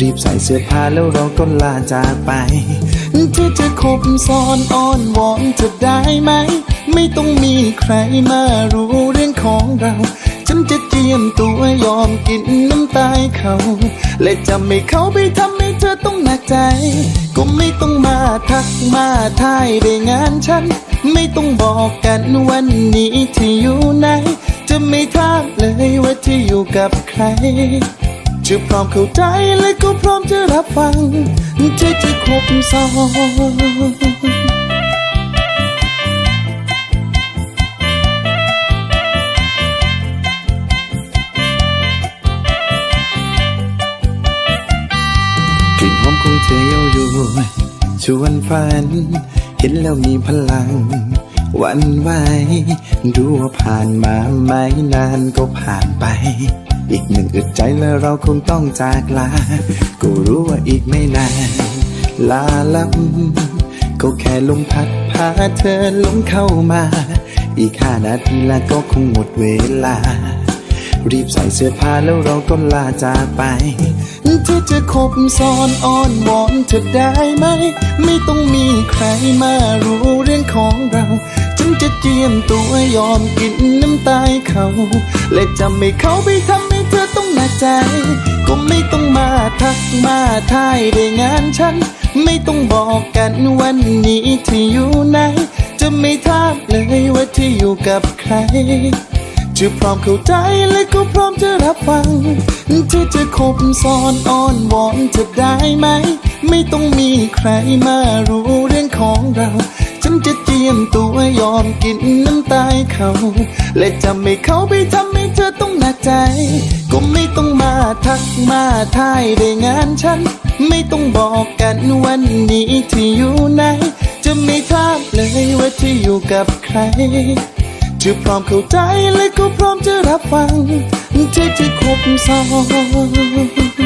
รีบใส่เสื้อผ้าแล้วเราก็ลาจากไป เธอจะคบซ้อนอ้อนวอนเธอได้ไหม ไม่ต้องมีใครมารู้เรื่องของเรา ฉันจะเจียมตัวยอมกินน้ำตายเขา และจะไม่เขาไปทำให้เธอต้องหนักใจ ก็ไม่ต้องมาทักมาทายได้งานฉัน ไม่ต้องบอกกันวันนี้ที่อยู่ไหน จะไม่ถามเลยว่าที่อยู่กับใคร จะพร้อมเข้าใจและก็พร้อมจะรับฟังเธอจะครบซ้อนกลิ่นหอมของเธอเย้าอยู่ชวนฝัน เห็นแล้วมีพลัง วันไหวดูว่าผ่านมาไม่นานก็ผ่านไป อีกหนึ่งอึดใจแล้วเราคงต้องจากลา ก็รู้ว่าอีกไม่นานลาลับก็แค่ลมพัดพาเธอลงเข้ามา อีกห้านาทีแล้วก็คงหมดเวลา รีบใส่เสื้อผ้าแล้วเราก็ลาจากไป เธอจะคบซ้อนอ้อนวอนเธอได้ไหม ไม่ต้องมีใครมารู้เรื่องของเราฉันจะเจียมตัวยอมกินน้ำตายเขา และจะไม่เขาไปทำ ให้เธอต้องหนักใจ ก็ไม่ต้องมาทักมาทายได้งานฉัน ไม่ต้องบอกกันวันนี้ที่อยู่ไหน จะไม่ถามเลยว่าที่อยู่กับใคร จะพร้อมเข้าใจและก็พร้อมจะรับฟังเธอจะคบซ้อนอ้อนวอนเธอได้ไหม ไม่ต้องมีใครมารู้เรื่องของเราียมตัวยอมกินน้ำตายเขา และจะไม่เขาไปทำให้เธอต้องหนักใจ ก็ไม่ต้องมาทักมาทายได้งานฉัน ไม่ต้องบอกกันวันนี้ที่อยู่ไหน จะไม่ถามเลยว่าที่อยู่กับใครจะพร้อมเข้าใจและก็พร้อมจะรับฟังเธอจะคบซ้อน